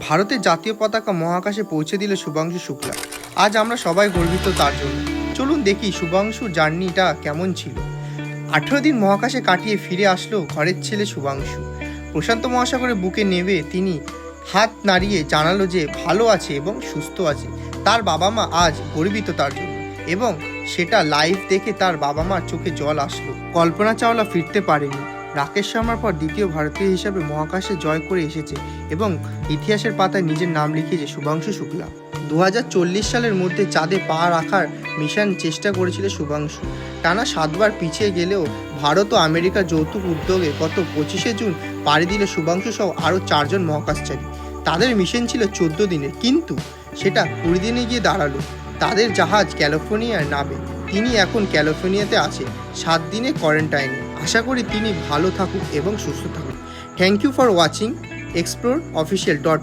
ভারতের জাতীয় পতাকা মহাকাশে পৌঁছে দিল শুভাংশু শুক্লা। আজ আমরা সবাই গর্বিত তার জন্য। চলুন দেখি শুভাংশুর জার্নিটা কেমন ছিল। আঠেরো দিন মহাকাশে কাটিয়ে ফিরে আসলো ঘরের ছেলে শুভাংশু। প্রশান্ত মহাসাগরে বুকে নেবে তিনি হাত নাড়িয়ে জানালো যে ভালো আছে এবং সুস্থ আছে। তার বাবা মা আজ গর্বিত তার জন্য এবং সেটা লাইভ দেখে তার বাবা মার চোখে জল আসলো। কল্পনা চাওলা ফিরতে পারেনি। রাকেশ শর্মার পর দ্বিতীয় ভারতীয় হিসাবে মহাকাশে জয় করে এসেছে এবং ইতিহাসের পাতায় নিজের নাম লিখিয়েছে শুভাংশু শুক্লা। দু হাজার চল্লিশ সালের মধ্যে চাঁদে পা রাখার মিশন চেষ্টা করেছিল শুভাংশু। টানা সাতবার পিছিয়ে গেলেও ভারত ও আমেরিকার যৌতুক উদ্যোগে গত পঁচিশে জুন পাড়ি দিল শুভাংশু সহ আরও চারজন মহাকাশচারী। তাদের মিশন ছিল চোদ্দ দিনের, কিন্তু সেটা কুড়ি দিনে গিয়ে দাঁড়াল। তাদের জাহাজ ক্যালিফোর্নিয়ার নামে। তিনি এখন ক্যালিফোর্নিয়াতে আছে সাত দিনে কোয়ারেন্টাইনে। আশা করি তিনি ভালো থাকুক এবং সুস্থ থাকুক। Thank you for watching explore official dot